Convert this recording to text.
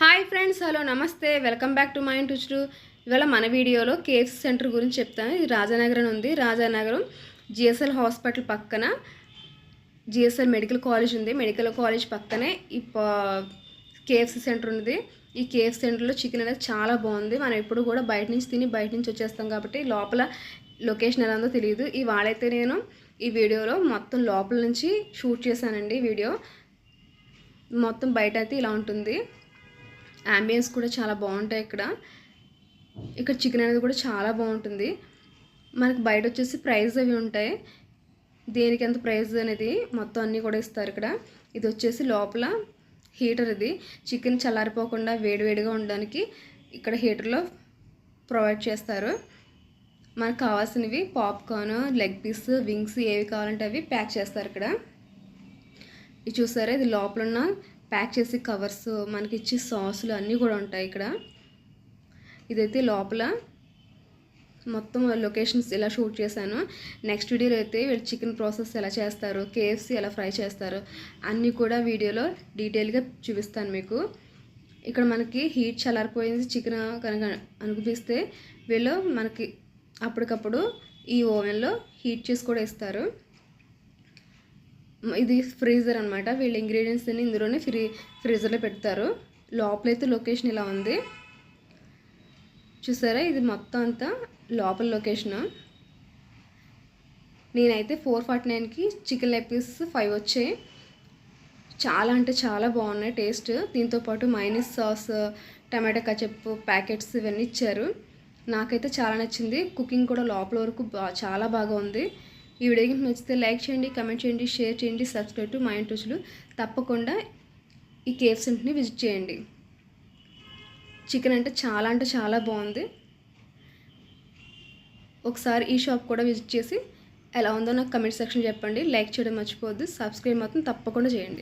Hi friends hello నమస్తే. Welcome back to my టుచ్డు. ఇవాళ మన వీడియోలో కేఎఫ్సి సెంటర్ గురించి చెప్తాను. ఇది రాజానగరం ఉంది. రాజానగరం జిఎస్ఎల్ హాస్పిటల్ పక్కన. జిఎస్ఎల్ మెడికల్ కాలేజ్ ఉంది. మెడికల్ కాలేజ్ పక్కనే ఈ కేఎఫ్సి సెంటర్ ఉంది ఈ కేఎఫ్సి సెంటర్లో చికెన్ అనేది చాలా బాగుంది. మనం ఎప్పుడు కూడా బయట నుంచి తిని బయట నుంచి వచ్చేస్తాం కాబట్టి లోపల లొకేషన్ ఎలా ఉందో తెలియదు. ఇవాళైతే నేను ఈ వీడియోలో మొత్తం లోపల నుంచి షూట్ చేశానండి వీడియో. మొత్తం బయట అయితే ఇలా ఉంటుంది. అంబియన్స్ కూడా చాలా బాగుంటాయి ఇక్కడ. ఇక్కడ చికెన్ అనేది కూడా చాలా బాగుంటుంది. మనకి బయట వచ్చేసి ప్రైస్ అవి ఉంటాయి. దేనికి ఎంత ప్రైస్ అనేది మొత్తం అన్నీ కూడా ఇస్తారు ఇక్కడ. ఇది వచ్చేసి లోపల హీటర్ ఇది. చికెన్ చల్లారిపోకుండా వేడివేడిగా ఉండడానికి ఇక్కడ హీటర్లో ప్రొవైడ్ చేస్తారు. మనకు కావాల్సినవి పాప్కార్న్ లెగ్ పీస్ వింగ్స్ ఏవి కావాలంటే అవి ప్యాక్ చేస్తారు ఇక్కడ. ఇది చూసారా? ఇది లోపల ఉన్న ప్యాక్ చేసి కవర్స్ మనకి ఇచ్చే సాసులు అన్నీ కూడా ఉంటాయి ఇక్కడ. ఇదైతే లోపల మొత్తం లొకేషన్స్ ఇలా షూట్ చేశాను. నెక్స్ట్ వీడియోలో అయితే వీళ్ళు చికెన్ ప్రాసెస్ ఎలా చేస్తారు కేఎఫ్సీ ఎలా ఫ్రై చేస్తారు అన్నీ కూడా వీడియోలో డీటెయిల్గా చూపిస్తాను మీకు. ఇక్కడ మనకి హీట్ చల్లారిపోయింది చికెన్ కనుక అనిపిస్తే వీళ్ళు మనకి అప్పటికప్పుడు ఈ ఓవెన్లో హీట్ చేసి కూడా ఇస్తారు. ఇది ఫ్రీజర్ అనమాట వీళ్ళ ఇంగ్రీడియంట్స్ అన్ని ఇందులోనే ఫ్రీ ఫ్రీజర్లో పెడతారు. లోపలైతే లొకేషన్ ఇలా ఉంది. చూసారా? ఇది మొత్తం అంతా లోపల లొకేషన్ నేనైతే ఫోర్ ఫార్టీ నైన్కి చికెన్ లెగ్ పీస్ ఫైవ్ వచ్చాయి. చాలా అంటే చాలా బాగున్నాయి టేస్ట్ దీంతోపాటు mayonnaise sauce tomato ketchup packets ఇవన్నీ ఇచ్చారు. నాకైతే చాలా నచ్చింది. కుకింగ్ కూడా లోపల వరకు చాలా బాగా ఉంది. ఈ వీడియోకి నచ్చితే లైక్ చేయండి కమెంట్ చేయండి షేర్ చేయండి సబ్స్క్రైబ్ టు మా ఇంట్రెస్ట్లు తప్పకుండా ఈ కేఫ్ సెంటర్ని విజిట్ చేయండి. చికెన్ అంటే చాలా అంటే చాలా బాగుంది. ఒకసారి ఈ షాప్ కూడా విజిట్ చేసి ఎలా ఉందో నాకు కమెంట్ సెక్షన్ చెప్పండి. లైక్ చేయడం మర్చిపోవద్దు. సబ్స్క్రైబ్ మాత్రం తప్పకుండా చేయండి.